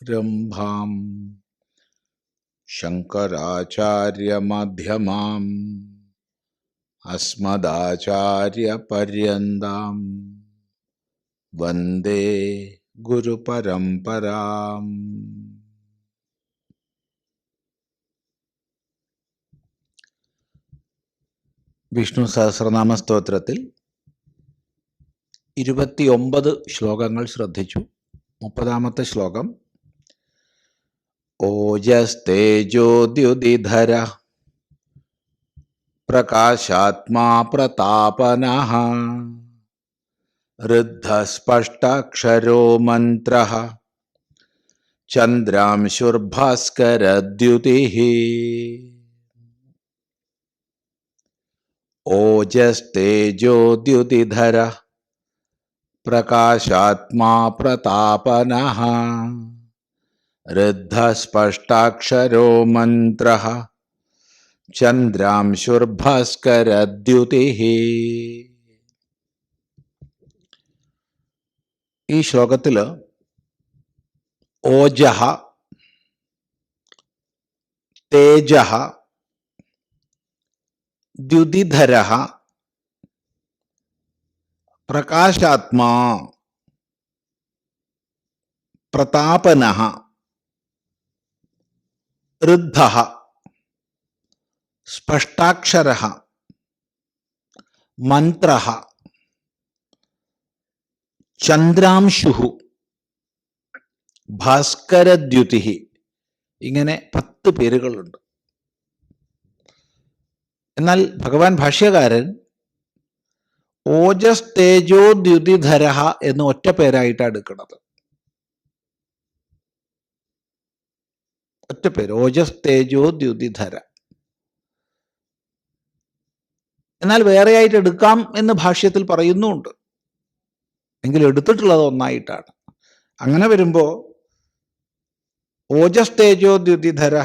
सदाशिवसमारम्भाम् शङ्कराचार्यमध्यमाम् अस्मदाचार्यपर्यन्ताम् वन्दे गुरुपरम्पराम् വിഷ്ണു സഹസ്രനാമ സ്തോത്രത്തിൽ ഇരുപത്തിയൊമ്പത് ശ്ലോകങ്ങൾ ശ്രദ്ധിച്ചു മുപ്പതാമത്തെ ശ്ലോകം ഓജസ്തേജോദ്യുതിധര പ്രകാശാത്മാ പ്രതാപന ഋദ്ധസ്പഷ്ടക്ഷരോ മന്ത്ര ചന്ദ്രാംശുർഭാസ്കരദ്യുതി ഓജസ്തേജോദ്യുതിധര പ്രകാശാത്മാ പ്രതാപന ഋദ്ധസ്പഷ്ടാക്ഷരോ മന്ത്ര ചന്ദ്രാംശുർഭാസ്കരദ്യുതി ഈ ശ്ലോകത്തിൽ ഓജഹ തേജ ദ്യുതിധര പ്രകാശാത്മാ പ്രതാപന ഋദ്ധ സ്പഷ്ടാക്ഷര മന്ത്ര ചന്ദ്രാംശു ഭാസ്കരദ്യുതി ഇങ്ങനെ പത്ത് പേരുകളുണ്ട്. എന്നാൽ ഭഗവാൻ ഭാഷ്യകാരൻ ഓജസ് തേജോ ദ്യുതിധര എന്ന് ഒറ്റ പേരായിട്ടാണ് എടുക്കുന്നത്. ഒറ്റ പേര്. ഓജസ് തേജോ ദ്യുതിധര. എന്നാൽ വേറെയായിട്ട് എടുക്കാം എന്ന് ഭാഷ്യത്തിൽ പറയുന്നുമുണ്ട് എങ്കിലും എടുത്തിട്ടുള്ളത് ഒന്നായിട്ടാണ്. അങ്ങനെ വരുമ്പോ ഓജസ് തേജോ ദ്യുതിധര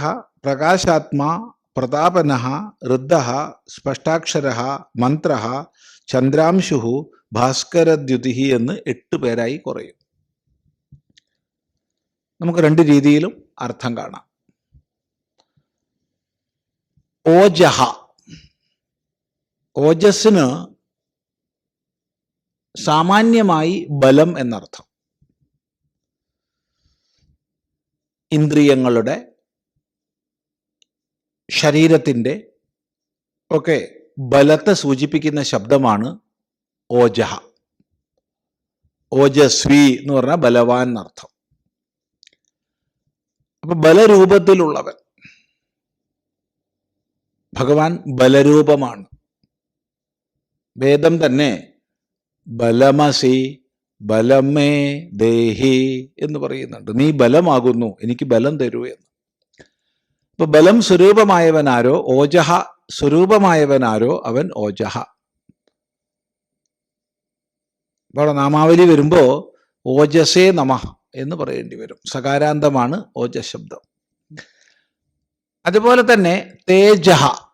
പ്രകാശാത്മാ പ്രതാപന ഋദ്ധ സ്പഷ്ടാക്ഷര മന്ത്ര ചന്ദ്രാംശു ഭാസ്കരദ്യുതി എന്ന് എട്ട് പേരായി കുറയും. നമുക്ക് രണ്ട് രീതിയിലും അർത്ഥം കാണാം. ഓജഹ. ഓജസ്സിന് സാമാന്യമായി ബലം എന്നർത്ഥം. ഇന്ദ്രിയങ്ങളുടെ ശരീരത്തിന്റെ ഒക്കെ ബലത്തെ സൂചിപ്പിക്കുന്ന ശബ്ദമാണ് ഓജഹ. ഓജസ്വി എന്ന് പറഞ്ഞാൽ ബലവാൻ എന്നർത്ഥം. അപ്പൊ ബലരൂപത്തിലുള്ളവൻ ഭഗവാൻ ബലരൂപമാണ്. വേദം തന്നെ ബലമസി ബലമേ ദേഹി എന്ന് പറയുന്നുണ്ട്. നീ ബലമാകുന്നു എനിക്ക് ബലം തരൂ എന്ന്. ഇപ്പൊ ബലം സ്വരൂപമായവനാരോ ഓജഹ സ്വരൂപമായവനാരോ അവൻ ഓജഹ. ഇപ്പോൾ നാമാവലി വരുമ്പോൾ ഓജസേ നമ എന്ന് പറയേണ്ടി വരും. സകാരാന്തമാണ് ഓജ ശബ്ദം അതുപോലെ തന്നെ തേജഹ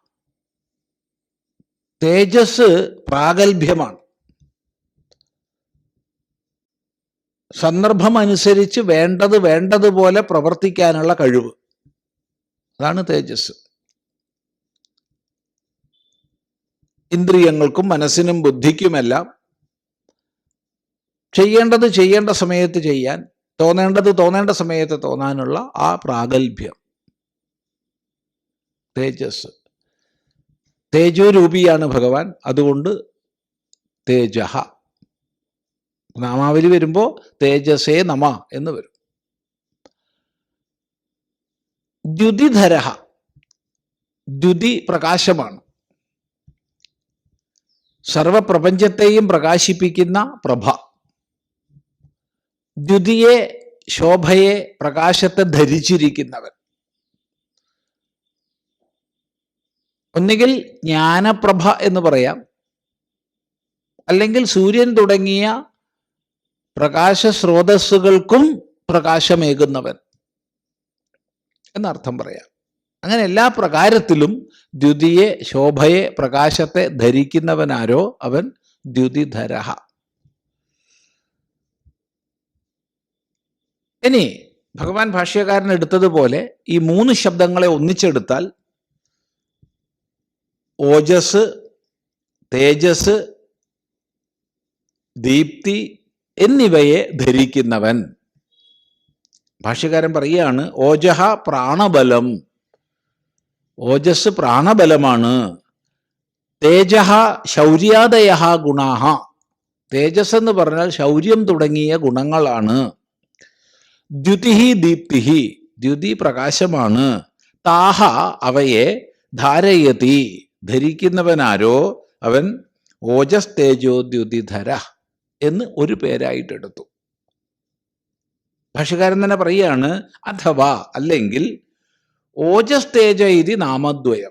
തേജസ് പ്രാഗൽഭ്യമാണ്. സന്ദർഭമനുസരിച്ച് വേണ്ടത് വേണ്ടതുപോലെ പ്രവർത്തിക്കാനുള്ള കഴിവ്. അതാണ് തേജസ്. ഇന്ദ്രിയങ്ങൾക്കും മനസ്സിനും ബുദ്ധിക്കുമെല്ലാം ചെയ്യേണ്ടത് ചെയ്യേണ്ട സമയത്ത് ചെയ്യാൻ തോന്നേണ്ടത് തോന്നേണ്ട സമയത്ത് തോന്നാനുള്ള ആ പ്രാഗൽഭ്യം. തേജസ്. തേജോരൂപിയാണ് ഭഗവാൻ. അതുകൊണ്ട് തേജഹ. നാമാവലി വരുമ്പോൾ തേജസേ നമ എന്ന് വരും. ദ്യുതിധര ദ്യുതി പ്രകാശമാണ്. സർവപ്രപഞ്ചത്തെയും പ്രകാശിപ്പിക്കുന്ന പ്രഭ. ദ്യുതിയെ ശോഭയെ പ്രകാശത്തെ ധരിച്ചിരിക്കുന്നവൻ. ഒന്നുകിൽ ജ്ഞാനപ്രഭ എന്ന് പറയാം. അല്ലെങ്കിൽ സൂര്യൻ തുടങ്ങിയ പ്രകാശ സ്രോതസ്സുകൾക്കും പ്രകാശമേകുന്നവൻ എന്നർത്ഥം പറയാം. അങ്ങനെ എല്ലാ പ്രകാരത്തിലും ദ്യുതിയെ ശോഭയെ പ്രകാശത്തെ ധരിക്കുന്നവനാരോ അവൻ ദ്യുതിധരഹ ഇനി ഭഗവാൻ ഭാഷ്യകാരൻ എടുത്തതുപോലെ ഈ മൂന്ന് ശബ്ദങ്ങളെ ഒന്നിച്ചെടുത്താൽ ഓജസ് തേജസ് ദീപ്തി എന്നിവയെ ധരിക്കുന്നവൻ. ഭാഷ്യകാരൻ പറയുകയാണ് ഓജഹ പ്രാണബലം. ഓജസ് പ്രാണബലമാണ്. തേജഹ ശൗര്യാദയ ഗുണാഹ. തേജസ് എന്ന് പറഞ്ഞാൽ ശൗര്യം തുടങ്ങിയ ഗുണങ്ങളാണ്. ദ്യുതിഹി ദീപ്തിഹി ദ്യുതി പ്രകാശമാണ്. താഹ അവയെ ധാരയതി. ധരിക്കുന്നവനാരോ അവൻ ഓജസ് തേജോദ്യുതിധര എന്ന് ഒരു പേരായിട്ടെടുത്തു ഭാഷകാരൻ തന്നെ പറയുകയാണ് അഥവാ അല്ലെങ്കിൽ ഓജസ് തേജ ഇതി നാമദ്വയം.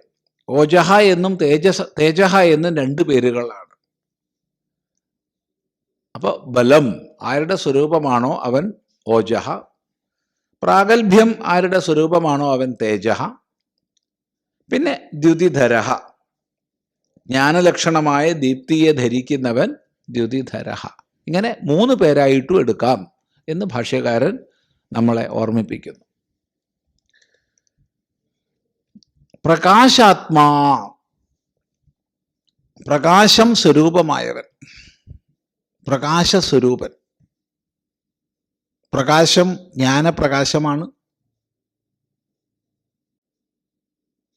ഓജഹ എന്നും തേജസ് തേജഹ എന്നും രണ്ട് പേരുകളാണ്. അപ്പൊ ബലം ആരുടെ സ്വരൂപമാണോ അവൻ ഓജഹ? പ്രാഗൽഭ്യം ആരുടെ സ്വരൂപമാണോ അവൻ തേജഹ? പിന്നെ ദ്യുതിധരഹ. ജ്ഞാനലക്ഷണമായ ദീപ്തിയെ ധരിക്കുന്നവൻ ദ്യുതിധരഹ. ഇങ്ങനെ മൂന്ന് പേരായിട്ടും എടുക്കാം എന്ന് ഭാഷ്യകാരൻ നമ്മളെ ഓർമ്മിപ്പിക്കുന്നു. പ്രകാശാത്മാ പ്രകാശം സ്വരൂപമായവൻ. പ്രകാശസ്വരൂപൻ. പ്രകാശം ജ്ഞാനപ്രകാശമാണ്.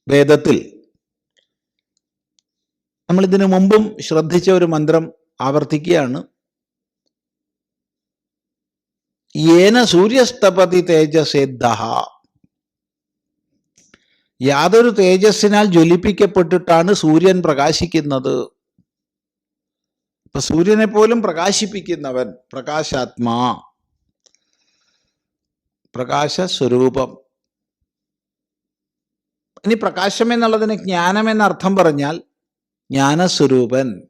വേദത്തിൽ നമ്മൾ ഇതിനു മുമ്പും ശ്രദ്ധിച്ച ഒരു മന്ത്രം ആവർത്തിക്കുകയാണ്. ഏന സൂര്യസ്തപതി തേജസേദ്ധ യാതൊരു തേജസ്സിനാൽ ജ്വലിപ്പിക്കപ്പെട്ടിട്ടാണ് സൂര്യൻ പ്രകാശിക്കുന്നത്. ഇപ്പൊ സൂര്യനെ പോലും പ്രകാശിപ്പിക്കുന്നവൻ പ്രകാശാത്മാ. പ്രകാശ സ്വരൂപം ഇനി പ്രകാശം എന്നുള്ളതിന് ജ്ഞാനം എന്നർത്ഥം പറഞ്ഞാൽ ജ്ഞാനസ്വരൂപൻ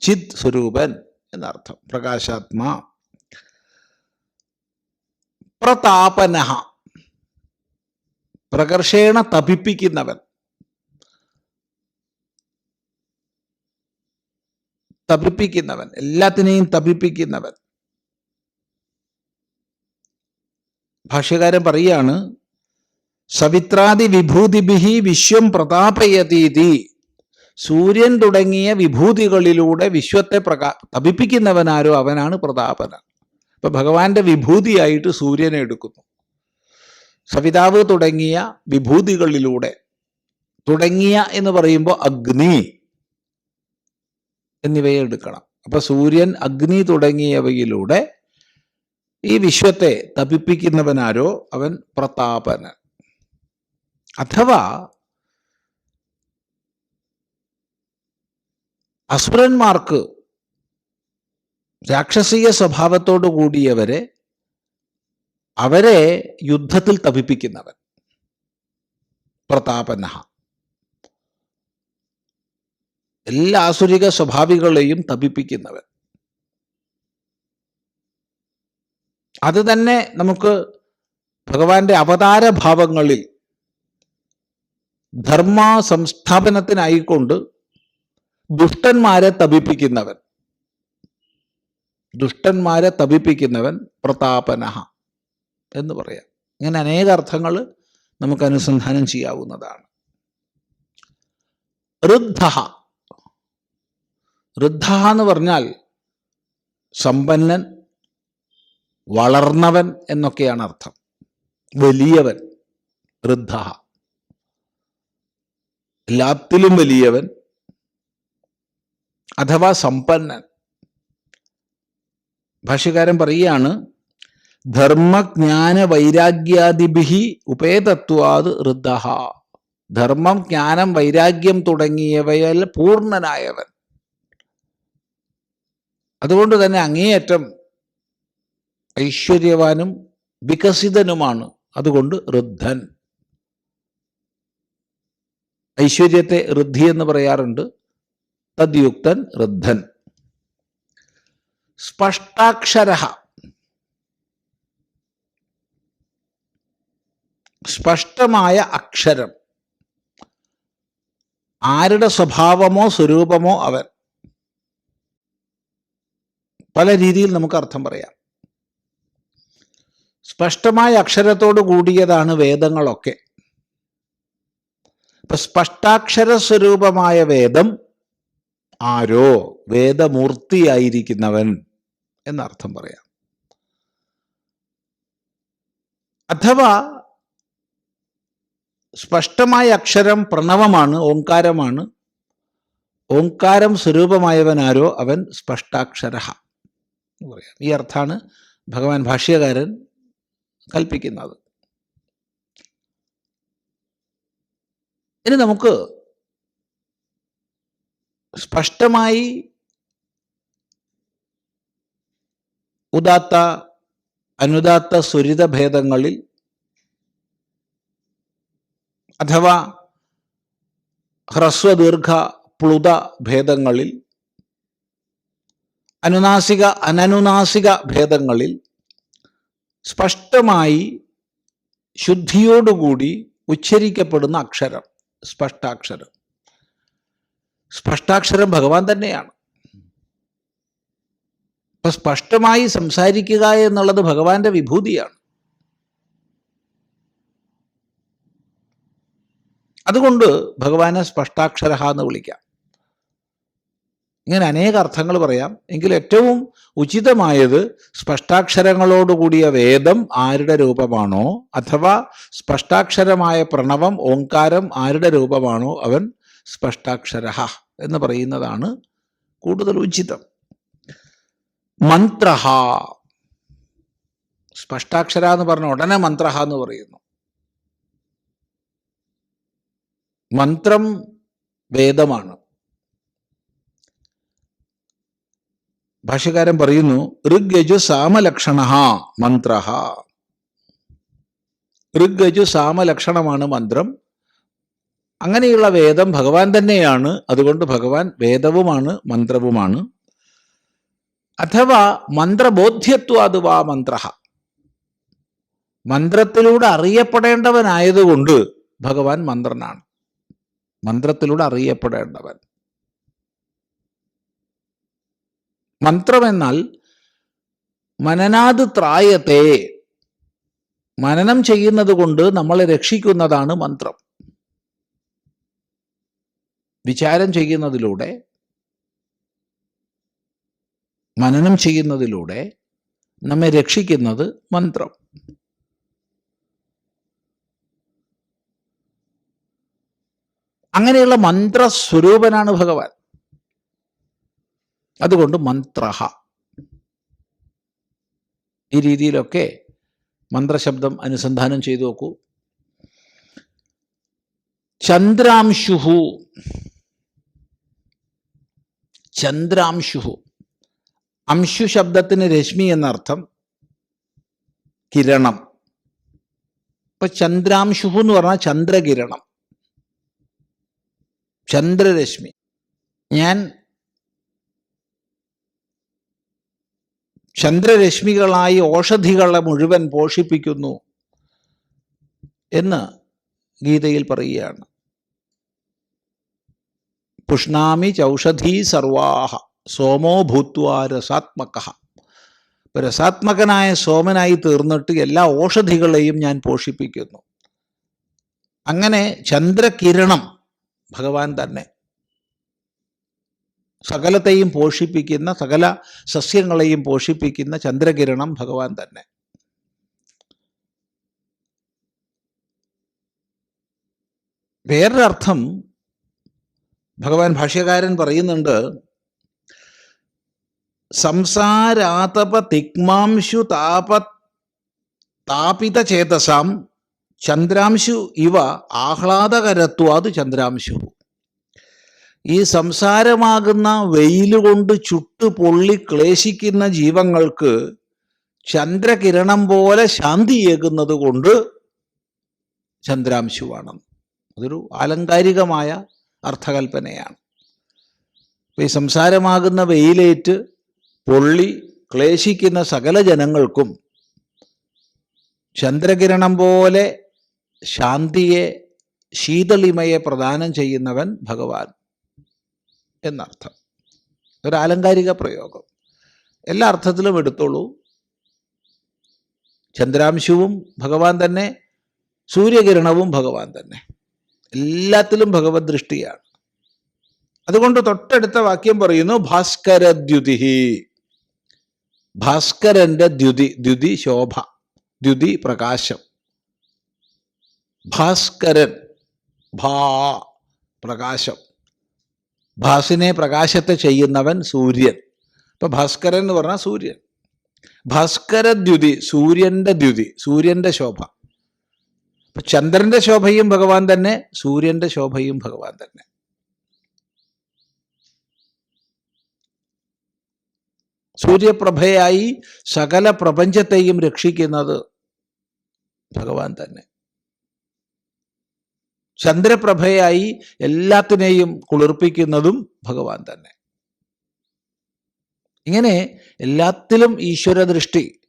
ചിത് സ്വരൂപൻ എന്നർത്ഥം. പ്രകാശാത്മാ പ്രതാപനഹ. പ്രകർഷേണ തപിപ്പിക്കുന്നവൻ. തപിപ്പിക്കുന്നവൻ. എല്ലാത്തിനെയും തപിപ്പിക്കുന്നവൻ. ഭാഷ്യകാരൻ പറയാണ് സവിത്രാദി വിഭൂതിഭി വിശ്വം പ്രതാപയതീതി. സൂര്യൻ തുടങ്ങിയ വിഭൂതികളിലൂടെ വിശ്വത്തെ പ്രകാ തപിപ്പിക്കുന്നവനാരോ അവനാണ് പ്രതാപനൻ ഇപ്പൊ ഭഗവാന്റെ വിഭൂതിയായിട്ട് സൂര്യനെ എടുക്കുന്നു. സവിതാവ് തുടങ്ങിയ വിഭൂതികളിലൂടെ തുടങ്ങിയ എന്ന് പറയുമ്പോൾ അഗ്നി എന്നിവയെ എടുക്കണം. അപ്പൊ സൂര്യൻ അഗ്നി തുടങ്ങിയവയിലൂടെ ഈ വിശ്വത്തെ തപിപ്പിക്കുന്നവനാരോ അവൻ പ്രതാപനൻ അഥവാ അസുരന്മാർക്ക് രാക്ഷസീയ സ്വഭാവത്തോടു കൂടിയവരെ അവരെ യുദ്ധത്തിൽ തപിപ്പിക്കുന്നവൻ. പ്രതാപന എല്ലാ ആസുരിക സ്വഭാവികളെയും തപിപ്പിക്കുന്നവൻ. അത് തന്നെ നമുക്ക് ഭഗവാന്റെ അവതാര ഭാവങ്ങളിൽ ധർമ്മ സംസ്ഥാപനത്തിനായിക്കൊണ്ട് ദുഷ്ടന്മാരെ തപിപ്പിക്കുന്നവൻ. ദുഷ്ടന്മാരെ തപിപ്പിക്കുന്നവൻ പ്രതാപനഹ എന്ന് പറയാം. ഇങ്ങനെ അനേക അർത്ഥങ്ങൾ നമുക്ക് അനുസന്ധാനം ചെയ്യാവുന്നതാണ്. ഋദ്ധ ഋദ്ധ എന്ന് പറഞ്ഞാൽ സമ്പന്നൻ വളർന്നവൻ എന്നൊക്കെയാണ് അർത്ഥം. വലിയവൻ ഋദ്ധ എല്ലാത്തിലും വലിയവൻ അഥവാ സമ്പന്നൻ. ഭാഷ്യകാരൻ പറയുകയാണ് ധർമ്മജ്ഞാന വൈരാഗ്യാദിഭി ഉപേതത്വാത് ഋദ്ധ. ധർമ്മം ജ്ഞാനം വൈരാഗ്യം തുടങ്ങിയവയിൽ പൂർണനായവൻ. അതുകൊണ്ട് തന്നെ അങ്ങേയറ്റം ഐശ്വര്യവാനും വികസിതനുമാണ്. അതുകൊണ്ട് ഋദ്ധൻ. ഐശ്വര്യത്തെ ഋദ്ധി എന്ന് പറയാറുണ്ട്. തദ്യുക്തൻ ഋദ്ധൻ സ്പഷ്ടാക്ഷര സ്പഷ്ടമായ അക്ഷരം. ആരുടെ സ്വഭാവമോ സ്വരൂപമോ അവൻ. പല രീതിയിൽ നമുക്ക് അർത്ഥം പറയാം. സ്പഷ്ടമായ അക്ഷരത്തോട് കൂടിയതാണ് വേദങ്ങളൊക്കെ. ഇപ്പൊ സ്പഷ്ടാക്ഷര സ്വരൂപമായ വേദം ആരോ വേദമൂർത്തിയായിരിക്കുന്നവൻ എന്നർത്ഥം പറയാം. അഥവാ സ്പഷ്ടമായ അക്ഷരം പ്രണവമാണ് ഓംകാരമാണ് ഓംകാരം സ്വരൂപമായവൻ ആരോ അവൻ സ്പഷ്ടാക്ഷര എന്ന് പറയാം. ഈ അർത്ഥാണ് ഭഗവാൻ ഭാഷ്യകാരൻ കൽപ്പിക്കുന്നത്. ഇനി നമുക്ക് സ്പഷ്ടമായി ഉദാത്ത അനുദാത്ത സ്വരിത ഭേദങ്ങളിൽ അഥവാ ഹ്രസ്വദീർഘ പ്ലുത ഭേദങ്ങളിൽ അനുനാസിക അനനുനാസിക ഭേദങ്ങളിൽ സ്പഷ്ടമായി ശുദ്ധിയോടുകൂടി ഉച്ചരിക്കപ്പെടുന്ന അക്ഷരം സ്പഷ്ടാക്ഷരം. സ്പഷ്ടാക്ഷരം ഭഗവാൻ തന്നെയാണ്. അപ്പൊ സ്പഷ്ടമായി സംസാരിക്കുക എന്നുള്ളത് ഭഗവാന്റെ വിഭൂതിയാണ്. അതുകൊണ്ട് ഭഗവാനെ സ്പഷ്ടാക്ഷര എന്ന് വിളിക്കാം. ഇങ്ങനെ അനേക അർത്ഥങ്ങൾ പറയാം. എങ്കിൽ ഏറ്റവും ഉചിതമായത് സ്പഷ്ടാക്ഷരങ്ങളോടുകൂടിയ വേദം ആരുടെ രൂപമാണോ? അഥവാ സ്പഷ്ടാക്ഷരമായ പ്രണവം ഓങ്കാരം ആരുടെ രൂപമാണോ? അവൻ സ്പഷ്ടാക്ഷര എന്ന് പറയുന്നതാണ് കൂടുതൽ ഉചിതം. മന്ത്രഹ. സ്പഷ്ടാക്ഷര എന്ന് പറഞ്ഞ ഉടനെ മന്ത്രഹ എന്ന് പറയുന്നു. മന്ത്രം വേദമാണ്. ഭാഷ്യകാരൻ പറയുന്നു ഋഗ്യജു സാമലക്ഷണ മന്ത്രഹ. ഋഗ്യജു സാമലക്ഷണമാണ് മന്ത്രം. അങ്ങനെയുള്ള വേദം ഭഗവാൻ തന്നെയാണ്. അതുകൊണ്ട് ഭഗവാൻ വേദവുമാണ് മന്ത്രവുമാണ്. അഥവാ മന്ത്രബോധ്യത്വാതുവാ മന്ത്ര മന്ത്രത്തിലൂടെ അറിയപ്പെടേണ്ടവനായതുകൊണ്ട് ഭഗവാൻ മന്ത്രനാണ്. മന്ത്രത്തിലൂടെ അറിയപ്പെടേണ്ടവൻ. മന്ത്രമെന്നാൽ മനനാത് ത്രായത്തെ മനനം ചെയ്യുന്നത് കൊണ്ട് നമ്മളെ രക്ഷിക്കുന്നതാണ് മന്ത്രം. വിചാരം ചെയ്യുന്നതിലൂടെ മനനം ചെയ്യുന്നതിലൂടെ നമ്മെ രക്ഷിക്കുന്നത് മന്ത്രം. അങ്ങനെയുള്ള മന്ത്രസ്വരൂപനാണ് ഭഗവാൻ. അതുകൊണ്ട് മന്ത്രഹ. ഈ രീതിയിലൊക്കെ മന്ത്രശബ്ദം അനുസന്ധാനം ചെയ്തു നോക്കൂ. ചന്ദ്രാംശുഹു ചന്ദ്രാംശുഹു. അംശു ശബ്ദത്തിന് രശ്മി എന്നർത്ഥം കിരണം. ഇപ്പൊ ചന്ദ്രാംശുഹു എന്ന് പറഞ്ഞാൽ ചന്ദ്രകിരണം. ചന്ദ്രരശ്മി. ഞാൻ ചന്ദ്രരശ്മികളായി ഔഷധികളെ മുഴുവൻ പോഷിപ്പിക്കുന്നു എന്ന് ഗീതയിൽ പറയുകയാണ്. പുഷ്ണാമി ചൗഷധീ സർവാഹ. സോമോ ഭൂത്വാ രസാത്മക. ഇപ്പൊ രസാത്മകനായ സോമനായി തീർന്നിട്ട് എല്ലാ ഔഷധികളെയും ഞാൻ പോഷിപ്പിക്കുന്നു. അങ്ങനെ ചന്ദ്രകിരണം ഭഗവാൻ തന്നെ സകലത്തെയും പോഷിപ്പിക്കുന്ന സകല സസ്യങ്ങളെയും പോഷിപ്പിക്കുന്ന ചന്ദ്രകിരണം ഭഗവാൻ തന്നെ. വേറൊരർത്ഥം ഭഗവാൻ ഭാഷ്യകാരൻ പറയുന്നുണ്ട് സംസാരാതപ തിക്മാംശു താപ താപിത ചേതസാം ചന്ദ്രാംശു ഇവ ആഹ്ലാദകരത്വാത് ചന്ദ്രാംശു. ഈ സംസാരമാകുന്ന വെയിൽ കൊണ്ട് ചുട്ടു പൊള്ളി ക്ലേശിക്കുന്ന ജീവങ്ങൾക്ക് ചന്ദ്രകിരണം പോലെ ശാന്തിയേകുന്നത് കൊണ്ട് ചന്ദ്രാംശുവാണ് അതൊരു ആലങ്കാരികമായ അർത്ഥകൽപ്പനയാണ്. ഈ സംസാരമാകുന്ന വെയിലേറ്റ് പൊള്ളി ക്ലേശിക്കുന്ന സകല ജനങ്ങൾക്കും ചന്ദ്രകിരണം പോലെ ശാന്തിയെ ശീതളിമയെ പ്രദാനം ചെയ്യുന്നവൻ ഭഗവാൻ എന്നർത്ഥം. ഒരു ആലങ്കാരിക പ്രയോഗം. എല്ലാ അർത്ഥത്തിലും എടുത്തോളൂ. ചന്ദ്രാംശുവും ഭഗവാൻ തന്നെ സൂര്യകിരണവും ഭഗവാൻ തന്നെ. എല്ലാത്തിലും ഭഗവത് ദൃഷ്ടിയാണ്. അതുകൊണ്ട് തൊട്ടടുത്ത വാക്യം പറയുന്നു ഭാസ്കരദ്യുതി ഭാസ്കരന്റെ ദ്യുതി ദ്യുതി ശോഭ ദ്യുതി പ്രകാശം. ഭാസ്കരൻ ഭാ പ്രകാശം. ഭാസിനെ പ്രകാശത്തെ ചെയ്യുന്നവൻ സൂര്യൻ. ഇപ്പൊ ഭാസ്കരൻ എന്ന് പറഞ്ഞാൽ സൂര്യൻ. ഭാസ്കര ദ്യുതി സൂര്യന്റെ ദ്യുതി സൂര്യന്റെ ശോഭ. അപ്പൊ ചന്ദ്രന്റെ ശോഭയും ഭഗവാൻ തന്നെ സൂര്യന്റെ ശോഭയും ഭഗവാൻ തന്നെ. സൂര്യപ്രഭയായി സകല പ്രപഞ്ചത്തെയും രക്ഷിക്കുന്നത് ഭഗവാൻ തന്നെ. ചന്ദ്രപ്രഭയായി എല്ലാത്തിനെയും കുളിർപ്പിക്കുന്നതും ഭഗവാൻ തന്നെ. ഇങ്ങനെ എല്ലാത്തിലും ഈശ്വര ദൃഷ്ടി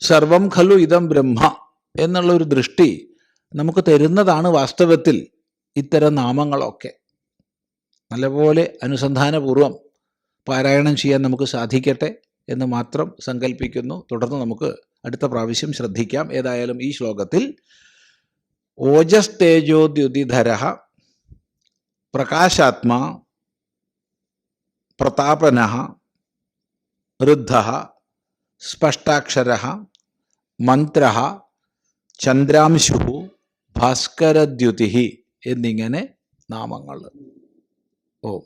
സർവം ഖലു ഇതം ബ്രഹ്മ. എന്നുള്ള ഒരു ദൃഷ്ടി നമുക്ക് തരുന്നതാണ് വാസ്തവത്തിൽ ഇത്തരം നാമങ്ങളൊക്കെ. നല്ലപോലെ അനുസന്ധാനപൂർവം പാരായണം ചെയ്യാൻ നമുക്ക് സാധിക്കട്ടെ എന്ന് മാത്രം സങ്കല്പിക്കുന്നു തുടർന്ന് നമുക്ക് അടുത്ത പ്രാവശ്യം ശ്രദ്ധിക്കാം. ഏതായാലും ഈ ശ്ലോകത്തിൽ ഓജസ് തേജോദ്യുതിധര പ്രകാശാത്മാ പ്രതാപന ഋദ്ധ സ്പഷ്ടാക്ഷര മന്ത്ര ചന്ദ്രാംശു ഭാസ്കരദ്യുതി എന്നിങ്ങനെ നാമങ്ങൾ. ഓം.